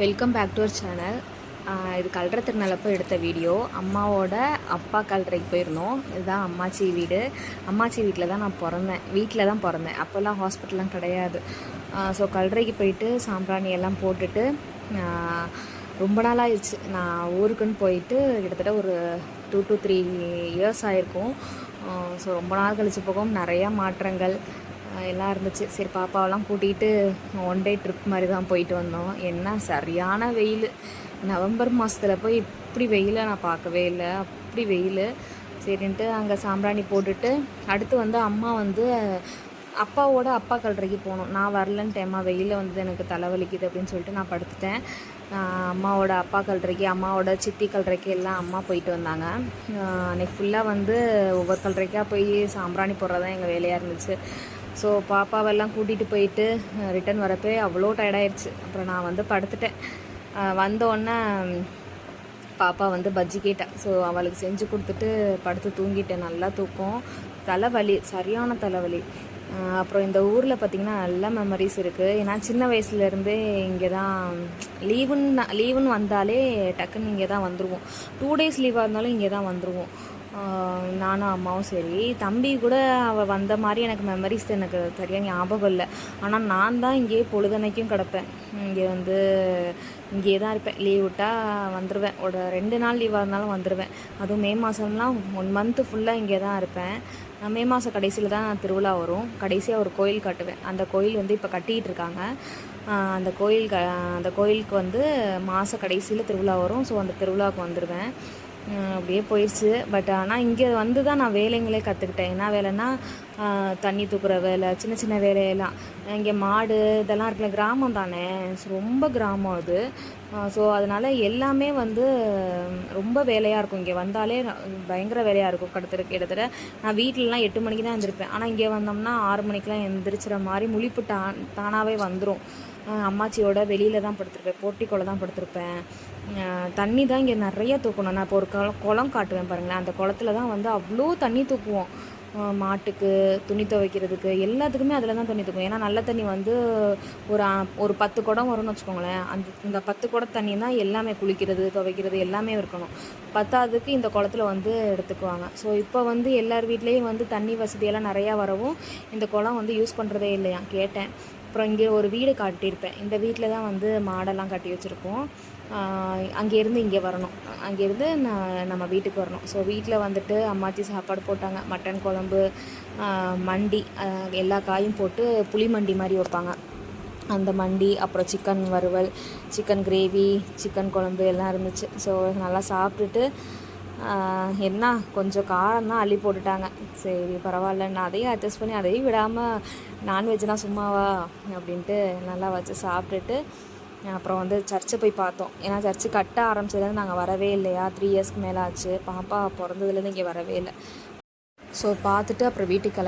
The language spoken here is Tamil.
Welcome back to our channel இது கல்ற திருநாளப்போ எடுத்த வீடியோ. அம்மாவோட அப்பா கல்றைக்கு போயிருந்தோம். இதுதான் அம்மாச்சி வீடு. அம்மாச்சி வீட்டில் தான் நான் பிறந்தேன். வீட்டில் தான் பிறந்தேன். அப்போல்லாம் ஹாஸ்பிட்டல்லாம் கிடையாது. ஸோ கல்றைக்கு போயிட்டு சாம்பிராணி எல்லாம் போட்டுட்டு ரொம்ப நாள் ஆயிடுச்சு நான் ஊருக்குன்னு போயிட்டு கிட்டத்தட்ட ஒரு டூ டு த்ரீ இயர்ஸ் ஆயிருக்கும். ஸோ ரொம்ப நாள் கழிச்சு போகும் நிறையா மாற்றங்கள். எல்லாம் இருந்துச்சு. சரி பாப்பாவெல்லாம் கூட்டிகிட்டு ஒன் டே ட்ரிப் மாதிரி தான் போயிட்டு வந்தோம். என்ன சரியான வெயில். நவம்பர் மாதத்தில் போய் இப்படி வெயிலை நான் பார்க்கவே இல்லை. அப்படி வெயில். சரின்ட்டு அங்கே சாம்பிராணி போட்டுட்டு அடுத்து வந்து அம்மா வந்து அப்பாவோட அப்பா கல்றைக்கு போனோம் நான் வரலன்ட்டேம்மா வெயிலில் வந்து எனக்கு தலைவலிக்குது அப்படின்னு சொல்லிட்டு நான் படுத்துட்டேன். அம்மாவோட அப்பா கல்றைக்கு அம்மாவோட சித்தி கல்றைக்கு எல்லாம் அம்மா போயிட்டு வந்தாங்க. அன்றைக்கி அன்னைக்கு ஃபுல்லாக வந்து ஒவ்வொரு கல்றைக்காக போய் சாம்பிராணி போடுறது எங்கள் வேலையாக இருந்துச்சு. ஸோ பாப்பாவெல்லாம் கூட்டிகிட்டு போயிட்டு ரிட்டன் வரப்பே அவ்வளோ டயர்டாயிடுச்சு அப்புறம் நான் வந்து படுத்துட்டேன். வந்தோடனே பாப்பா வந்து பஜ்ஜி கேட்டா. ஸோ அவளுக்கு செஞ்சு கொடுத்துட்டு படுத்து தூங்கிட்டேன். நல்லா தூக்கம். தலைவலி சரியான தலைவலி. அப்புறம் இந்த ஊரில் பார்த்திங்கன்னா நல்ல மெமரிஸ் இருக்குது ஏன்னா சின்ன வயசுலேருந்தே இங்கே தான் லீவுன்னு லீவுன்னு வந்தாலே டக்குன்னு இங்கே தான் வந்துடுவோம் டூ டேஸ் லீவாக இருந்தாலும் இங்கே தான் வந்துடுவோம் நானும் அம்மாவும் சரி. தம்பி கூட அவள் வந்த மாதிரி எனக்கு மெமரிஸ் எனக்கு சரியாக ஞாபகம் இல்லை. ஆனால் நான் தான் இங்கேயே பொழுதனைக்கும் கிடப்பேன். இங்கே வந்து இங்கேயே தான் இருப்பேன். லீவ் விட்டால் வந்துடுவேன் ஒரு ரெண்டு நாள் லீவாக இருந்தாலும் வந்துடுவேன் அதுவும் மே மாதம்லாம் ஒன் மந்த்து ஃபுல்லாக இங்கே தான் இருப்பேன். நான் மே மாதம் கடைசியில் தான் திருவிழா வரும். கடைசியாக ஒரு கோயில் கட்டுவேன். அந்த கோயில் வந்து இப்போ கட்டிகிட்டு இருக்காங்க. அந்த கோயில் க அந்த கோயிலுக்கு வந்து மாத கடைசியில் திருவிழா வரும். ஸோ அந்த திருவிழாவுக்கு வந்துடுவேன் அப்படியே போயிடுச்சு. பட் ஆனால் இங்கே வந்து தான் நான் வேலைங்களே கற்றுக்கிட்டேன் என்ன வேலைன்னா தண்ணி தூக்குற வேலை சின்ன சின்ன வேலையெல்லாம். இங்கே மாடு இதெல்லாம் இருக்குல்ல கிராமம் தானே? ரொம்ப கிராமம் அது. ஸோ அதனால் எல்லாமே வந்து ரொம்ப வேலையாக இருக்கும். இங்கே வந்தாலே பயங்கர வேலையாக இருக்கும் கிட்டத்தட்ட கிட்டத்தட்ட. நான் வீட்டிலலாம் எட்டு மணிக்கு தான் எழுந்திருப்பேன் ஆனால் இங்கே வந்தோம்னா ஆறு மணிக்கெலாம் எந்திரிச்சிற மாதிரி முழிப்பு தான் தானாகவே வந்துடும் அம்மாச்சியோட வெளியில் தான் படுத்திருப்பேன். போட்டிக்குள்ள தான் படுத்திருப்பேன். தண்ணி தான் இங்கே நிறைய தூக்கணும். நான் இப்போ ஒரு குளம் குளம் காட்டுவேன் பாருங்களேன். அந்த குளத்துல தான் வந்து அவ்வளோ தண்ணி தூக்குவோம். மாட்டுக்கு துணி துவைக்கிறதுக்கு எல்லாத்துக்குமே அதில் தான் துணி துவைக்கும் ஏன்னா நல்ல தண்ணி வந்து ஒரு ஒரு பத்து குடம் வரும்னு வச்சுக்கோங்களேன். அந்த இந்த பத்து குடம் தண்ணி தான் எல்லாமே குளிக்கிறது துவைக்கிறது எல்லாமே இருக்கணும். பத்தாவதுக்கு இந்த குளத்துல வந்து எடுத்துக்குவாங்க. ஸோ இப்போ வந்து எல்லார் வீட்லேயும் வந்து தண்ணி வசதியெல்லாம் நிறையா வரவும் இந்த குளம் வந்து யூஸ் பண்ணுறதே இல்லையா? கேட்டேன். அப்புறம் இங்கே ஒரு வீடு காட்டியிருப்பேன். இந்த வீட்டில் தான் வந்து மாடெல்லாம் கட்டி வச்சுருப்போம். அங்கேருந்து இங்கே வரணும். அங்கேருந்து நான் நம்ம வீட்டுக்கு வரணும். ஸோ வீட்டில் வந்துட்டு அம்மாச்சி சாப்பாடு போட்டாங்க. மட்டன் குழம்பு மண்டி எல்லா காயும் போட்டு புளி மண்டி மாதிரி வைப்பாங்க. அந்த மண்டி அப்புறம் சிக்கன் வறுவல் சிக்கன் கிரேவி சிக்கன் குழம்பு எல்லாம் இருந்துச்சு. ஸோ நல்லா சாப்பிட்டுட்டு என்ன? கொஞ்சம் காரம் தான் அள்ளி போட்டுட்டாங்க. சரி பரவாயில்ல. நான் அதையும் அட்ஜஸ்ட் பண்ணி அதையும் விடாமல் நான்வெஜ்னா சும்மாவா அப்படின்ட்டு நல்லா வச்சு சாப்பிட்டுட்டு அப்புறம் வந்து சர்ச்சை போய் பார்த்தோம். ஏன்னா சர்ச்சு கட்ட ஆரம்பிச்சதுலேருந்து நாங்கள் வரவே இல்லையா? த்ரீ இயர்ஸ்க்கு மேலே ஆச்சு பாப்பா பிறந்ததுலேருந்து இங்கே வரவே இல்லை. ஸோ பார்த்துட்டு அப்புறம் வீட்டுக்கு கிளம்பி